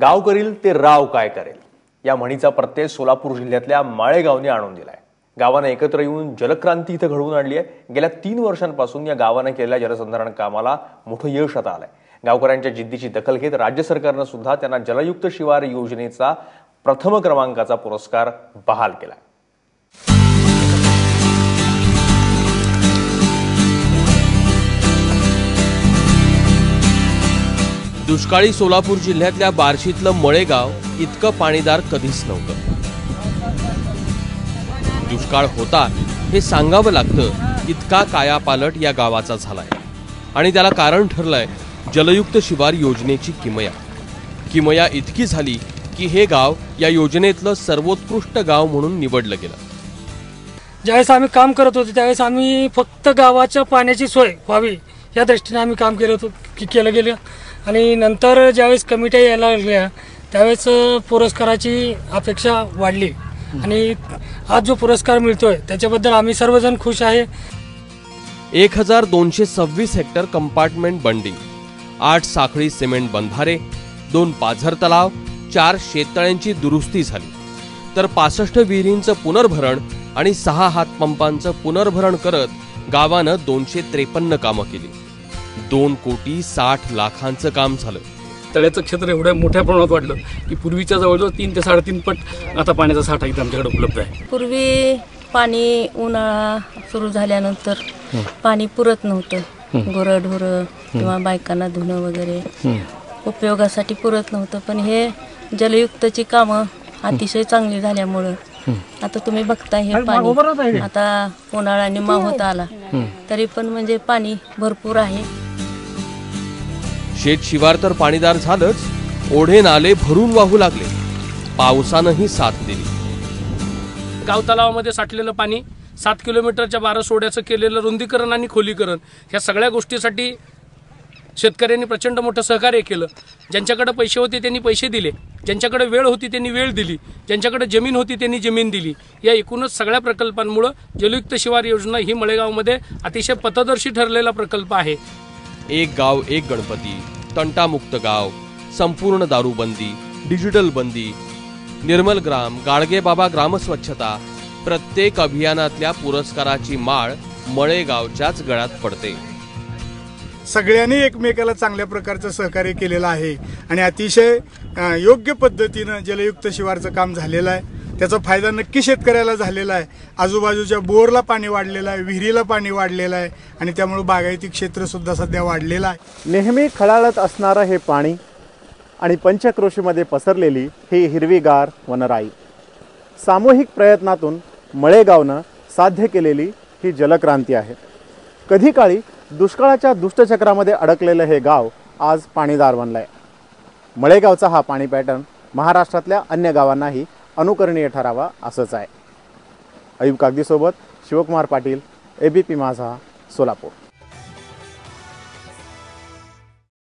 गाव करील ते राव काय करेल? या म्हणीचा प्रत्यय सोलापूर जिल्ह्यातल्या माळेगावने आणून दिलाय. गावानं एकत्र येऊन जलक्रांती इथं घडवून आणली आहे. गेल्या तीन वर्षांपासून या गावानं केलेल्या जलसंधारण कामाला मोठं यश आता आलंय. गावकऱ्यांच्या जिद्दीची दखल घेत राज्य सरकारनं सुद्धा त्यांना जलयुक्त शिवार योजनेचा प्रथम क्रमांकाचा पुरस्कार बहाल केलाय. दुष्काळी सोलापूर जिल्ह्यातल्या बार्शीतलं मळेगाव इतकं पाणीदार कधीच नव्हतं. दुष्काळ होता हे सांगावं लागतं इतका कायापालट या गावाचा झालाय. आणि त्याला कारण ठरलंय जलयुक्त शिवार योजनेची किमया. किमया इतकी झाली की हे गाव या योजनेतलं सर्वोत्कृष्ट गाव म्हणून निवडलं गेलं. ज्यावेळेस आम्ही काम करत होतो त्यावेळेस आम्ही फक्त गावाच्या पाण्याची सोय व्हावी या दृष्टीने आम्ही काम केलं होतं की केलं गेलं. आणि नंतर ज्यावेळेस कमिट्या यायला लागल्या त्यावेळेस पुरस्काराची अपेक्षा वाढली. आणि आज जो पुरस्कार मिळतोय त्याच्याबद्दल आम्ही सर्वजण खुश आहे. एक हजार दोनशे सव्वीस हेक्टर कंपार्टमेंट बंडिंग आठ साखळी सिमेंट बंधारे दोन पाझर तलाव चार शेततळ्यांची दुरुस्ती झाली. तर पासष्ट विहिरींचं पुनर्भरण आणि सहा हातपंपांचं पुनर्भरण करत गावानं दोनशे त्रेपन्न कामं केली. दोन कोटी साठ लाखांचं काम झालं. तळ्याचं क्षेत्र एवढ्या मोठ्या प्रमाणात वाढलं की पूर्वीच्या जवळजवळ तीन ते साडेतीन पट आता पाण्याचा साठा इथं आमच्याकडे उपलब्ध आहे. पूर्वी पाणी उन्हाळा सुरू झाल्यानंतर पाणी पुरत नव्हतं. गुरंढोरं किंवा बायकांना धुणं वगैरे उपयोगासाठी पुरत नव्हतं. पण हे जलयुक्तची कामं अतिशय चांगली झाल्यामुळं आता तुम्ही बघताय हे पाणी आता उन्हाळा निमा होत आला. तरी पण म्हणजे पाणी भरपूर आहे. शेत शिवार तर पाणीदार झालंच. ओढे नाले भरून वाहू लागले. पावसानंही साथ दिली. गाव तलावामध्ये साठलेलं पाणी सात किलोमीटरच्या बारा सोड्याचं केलेलं रुंदीकरण आणि खोलीकरण ह्या सगळ्या गोष्टीसाठी शेतकऱ्यांनी प्रचंड मोठं सहकार्य केलं. ज्यांच्याकडे पैसे होते त्यांनी पैसे दिले. ज्यांच्याकडे वेळ होती त्यांनी वेळ दिली. ज्यांच्याकडे जमीन होती त्यांनी जमीन दिली. या एकूणच सगळ्या प्रकल्पांमुळं जलयुक्त शिवार योजना ही मळेगावमध्ये अतिशय पथदर्शी ठरलेला प्रकल्प आहे. एक गाव एक गणपती. तंटामुक्त गाव संपूर्ण दारूबंदी डिजिटल बंदी निर्मल ग्राम गाडगेबाबा ग्रामस्वच्छता प्रत्येक अभियानातल्या पुरस्काराची माळ मळेगावच्याच गळ्यात पडते. सगळ्यांनी एकमेकाला चांगल्या प्रकारचं सहकार्य केलेलं आहे आणि अतिशय योग्य पद्धतीनं जलयुक्त शिवारचं काम झालेलं आहे. त्याचा फायदा नक्की शेतकऱ्याला झालेला आहे. आजूबाजूच्या बोरला पाणी वाढलेलं आहे विहिरीला पाणी वाढलेलं आहे आणि त्यामुळे बागायती क्षेत्रसुद्धा सध्या वाढलेलं आहे. नेहमी खळाळत असणारं हे पाणी आणि पंचक्रोशीमध्ये पसरलेली ही हिरवीगार वनराई. सामूहिक प्रयत्नातून मळेगावनं साध्य केलेली ही जलक्रांती आहे. कधी काळी दुष्काळाच्या दुष्टचक्रामध्ये अडकलेलं हे गाव आज पाणीदार बनलं आहे मळेगावचा हा पाणी पॅटर्न महाराष्ट्रातल्या अन्य गावांनाही अनुकरणीय ठरावा असंच आहे. Ayub कागदीसोबत Shivkumar Patil A B P Majha Solapur.